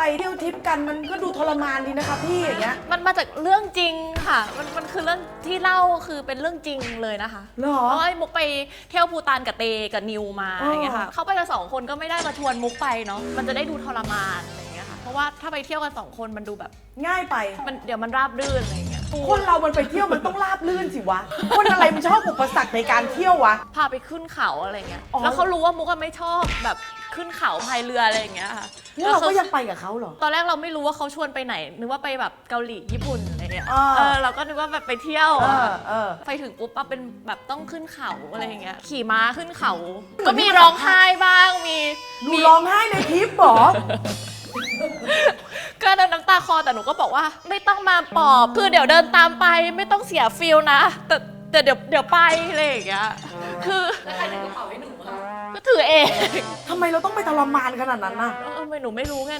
ไปเที่ยวทริปกันมันก็ดูทรมานดีนะคะพี่อย่างเงี้ยมันมาจากเรื่องจริงค่ะ มันมันคือเรื่องที่เล่าคือเป็นเรื่องจริงเลยนะคะเหรอ เพราะไอ้มุกไปเที่ยวภูตานกับเตกับนิวมาอ๋ออ อย่างเงี้ยค่ะเขาไปกันสองคนก็ไม่ได้มาชวนมุกไปเนาะ มันจะได้ดูทรมานอะไรอย่างเงี้ยค่ะ เพราะว่าถ้าไปเที่ยวกันสองคนมันดูแบบง่ายไป มันเดี๋ยวมันราบรื่นอะไรอย่างเงี้ยคนเรามันไปเที่ยวมันต้องราบลื่นสิวะ คนอะไรมันชอบอุปสรรคในการเที่ยววะ พาไปขึ้นเขาอะไรเงี้ย อ๋อ แล้วเขารู้ว่ามุกก็ไม่ชอบแบบ ขึ้นเขาพายเรืออะไรอย่างเงี้ยค่ะแล้วเราขก็ยังไปกับเขาเหรอ ตอนแรกเราไม่รู้ว่าเขาชวนไปไหน นึกว่าไปแบบเกาหลีญี่ปุ่นอะไรเงี้ยอ่าเออเราก็นึกว่าแบบไปเที่ยวเออะอเออ ไปถึงปุ๊บปั๊บเป็นแบบต้องขึ้นเขาอะไรอย่างเงี้ยขี่ม้าขึ้นเขาก็มีร้องไห้บ้างมีหนูมี ร้องไห้ในทริปเหรอ ก็น้ำตาคลอแต่หนูก็บอกว่า ไม่ต้องมาปลอบ คือเดี๋ยวเดินตามไปไม่ต้องเสียฟิลนะ แต่แต่เดี๋ยวเดี๋ยวไปอะไรอย่างเงี้ยคือแล้วใครถือกระเป๋าให้หนูก็ถือ เอง ทำไมเราต้องไปทรมานขนาดนั้นน่ะ เออไม่หนูไม่รู้ไง